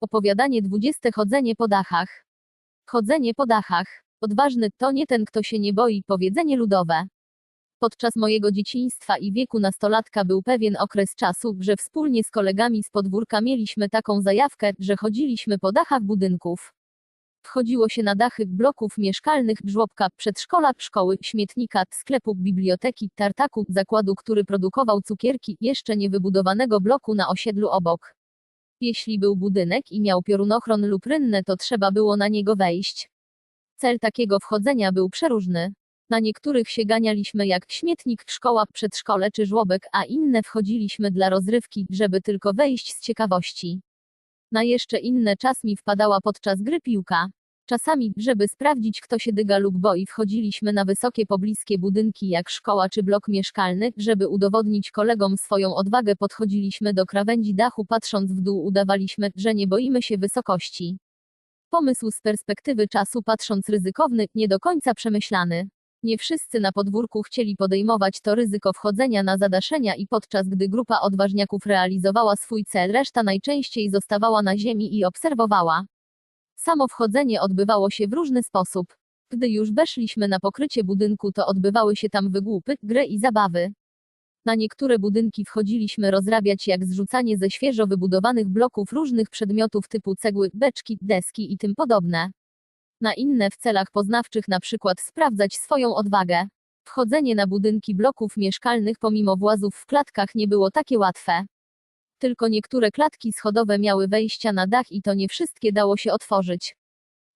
Opowiadanie 20. Chodzenie po dachach. Chodzenie po dachach. Odważny to nie ten, kto się nie boi, powiedzenie ludowe. Podczas mojego dzieciństwa i wieku nastolatka był pewien okres czasu, że wspólnie z kolegami z podwórka mieliśmy taką zajawkę, że chodziliśmy po dachach budynków. Wchodziło się na dachy bloków mieszkalnych, żłobka, przedszkola, szkoły, śmietnika, sklepu, biblioteki, tartaku, zakładu, który produkował cukierki, jeszcze niewybudowanego bloku na osiedlu obok. Jeśli był budynek i miał piorunochron lub rynnę, to trzeba było na niego wejść. Cel takiego wchodzenia był przeróżny. Na niektórych się ganialiśmy jak śmietnik, szkoła, przedszkole czy żłobek, a inne wchodziliśmy dla rozrywki, żeby tylko wejść z ciekawości. Na jeszcze inne czas mi wpadała podczas gry piłka. Czasami, żeby sprawdzić kto się dyga lub boi, wchodziliśmy na wysokie pobliskie budynki jak szkoła czy blok mieszkalny, żeby udowodnić kolegom swoją odwagę podchodziliśmy do krawędzi dachu patrząc w dół udawaliśmy, że nie boimy się wysokości. Pomysł z perspektywy czasu patrząc ryzykowny, nie do końca przemyślany. Nie wszyscy na podwórku chcieli podejmować to ryzyko wchodzenia na zadaszenia i podczas gdy grupa odważniaków realizowała swój cel, reszta najczęściej zostawała na ziemi i obserwowała. Samo wchodzenie odbywało się w różny sposób. Gdy już weszliśmy na pokrycie budynku, to odbywały się tam wygłupy, gry i zabawy. Na niektóre budynki wchodziliśmy rozrabiać jak zrzucanie ze świeżo wybudowanych bloków różnych przedmiotów typu cegły, beczki, deski i tym podobne. Na inne w celach poznawczych na przykład sprawdzać swoją odwagę. Wchodzenie na budynki bloków mieszkalnych pomimo włazów w klatkach nie było takie łatwe. Tylko niektóre klatki schodowe miały wejścia na dach i to nie wszystkie dało się otworzyć.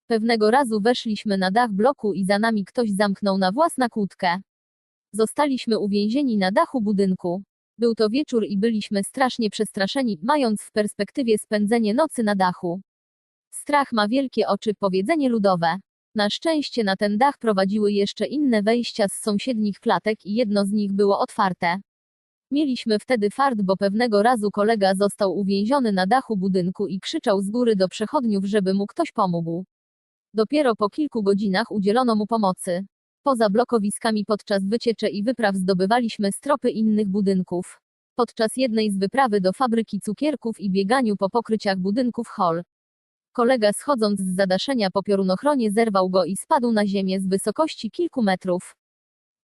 Pewnego razu weszliśmy na dach bloku i za nami ktoś zamknął na włas na kłódkę. Zostaliśmy uwięzieni na dachu budynku. Był to wieczór i byliśmy strasznie przestraszeni, mając w perspektywie spędzenie nocy na dachu. Strach ma wielkie oczy, powiedzenie ludowe. Na szczęście na ten dach prowadziły jeszcze inne wejścia z sąsiednich klatek i jedno z nich było otwarte. Mieliśmy wtedy fart, bo pewnego razu kolega został uwięziony na dachu budynku i krzyczał z góry do przechodniów, żeby mu ktoś pomógł. Dopiero po kilku godzinach udzielono mu pomocy. Poza blokowiskami podczas wyciecze i wypraw zdobywaliśmy stropy innych budynków. Podczas jednej z wyprawy do fabryki cukierków i bieganiu po pokryciach budynków hol. Kolega schodząc z zadaszenia po piorunochronie zerwał go i spadł na ziemię z wysokości kilku metrów.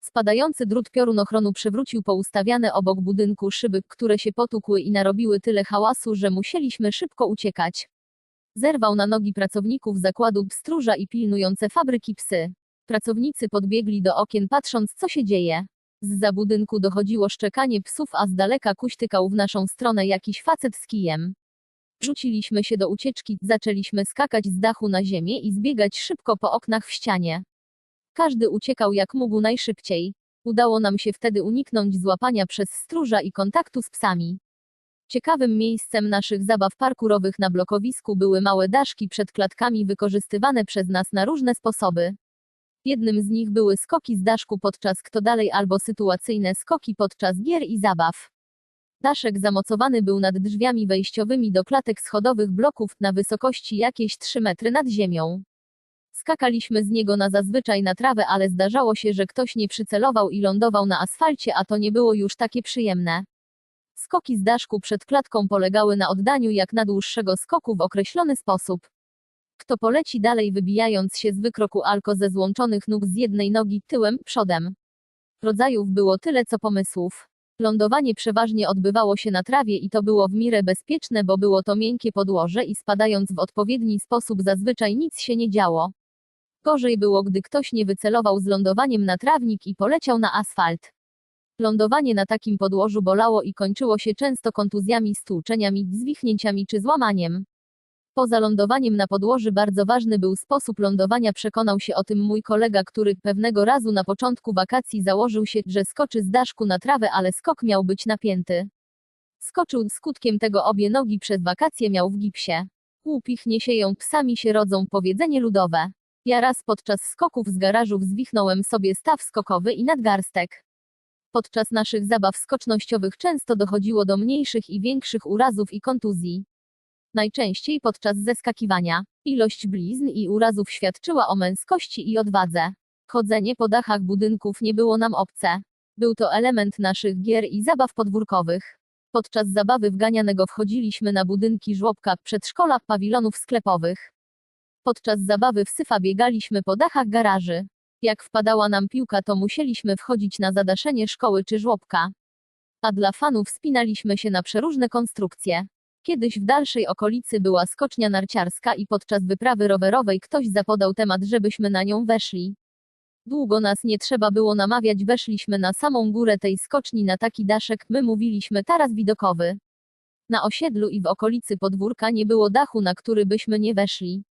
Spadający drut piorunochronu przewrócił poustawiane obok budynku szyby, które się potłukły i narobiły tyle hałasu, że musieliśmy szybko uciekać. Zerwał na nogi pracowników zakładu stróża i pilnujące fabryki psy. Pracownicy podbiegli do okien patrząc co się dzieje. Z za budynku dochodziło szczekanie psów, a z daleka kuśtykał w naszą stronę jakiś facet z kijem. Rzuciliśmy się do ucieczki, zaczęliśmy skakać z dachu na ziemię i zbiegać szybko po oknach w ścianie. Każdy uciekał jak mógł najszybciej. Udało nam się wtedy uniknąć złapania przez stróża i kontaktu z psami. Ciekawym miejscem naszych zabaw parkurowych na blokowisku były małe daszki przed klatkami wykorzystywane przez nas na różne sposoby. Jednym z nich były skoki z daszku podczas kto dalej albo sytuacyjne skoki podczas gier i zabaw. Daszek zamocowany był nad drzwiami wejściowymi do klatek schodowych bloków na wysokości jakieś 3 metry nad ziemią. Skakaliśmy z niego na zazwyczaj na trawę, ale zdarzało się, że ktoś nie przycelował i lądował na asfalcie, a to nie było już takie przyjemne. Skoki z daszku przed klatką polegały na oddaniu jak na dłuższego skoku w określony sposób. Kto poleci dalej wybijając się z wykroku alko ze złączonych nóg z jednej nogi tyłem, przodem. Rodzajów było tyle co pomysłów. Lądowanie przeważnie odbywało się na trawie i to było w miarę bezpieczne, bo było to miękkie podłoże i spadając w odpowiedni sposób zazwyczaj nic się nie działo. Gorzej było, gdy ktoś nie wycelował z lądowaniem na trawnik i poleciał na asfalt. Lądowanie na takim podłożu bolało i kończyło się często kontuzjami, stłuczeniami, zwichnięciami czy złamaniem. Poza lądowaniem na podłoży bardzo ważny był sposób lądowania przekonał się o tym mój kolega, który pewnego razu na początku wakacji założył się, że skoczy z daszku na trawę, ale skok miał być napięty. Skoczył, skutkiem tego obie nogi przez wakacje miał w gipsie. Łupich nie sieją, psami się rodzą, powiedzenie ludowe. Ja raz podczas skoków z garażu zwichnąłem sobie staw skokowy i nadgarstek. Podczas naszych zabaw skocznościowych często dochodziło do mniejszych i większych urazów i kontuzji. Najczęściej podczas zeskakiwania. Ilość blizn i urazów świadczyła o męskości i odwadze. Chodzenie po dachach budynków nie było nam obce. Był to element naszych gier i zabaw podwórkowych. Podczas zabawy w wchodziliśmy na budynki żłobka, przedszkola, pawilonów sklepowych. Podczas zabawy w syfa biegaliśmy po dachach garaży. Jak wpadała nam piłka, to musieliśmy wchodzić na zadaszenie szkoły czy żłobka. A dla fanów spinaliśmy się na przeróżne konstrukcje. Kiedyś w dalszej okolicy była skocznia narciarska i podczas wyprawy rowerowej ktoś zapodał temat, żebyśmy na nią weszli. Długo nas nie trzeba było namawiać, weszliśmy na samą górę tej skoczni na taki daszek, my mówiliśmy taras widokowy. Na osiedlu i w okolicy podwórka nie było dachu, na który byśmy nie weszli.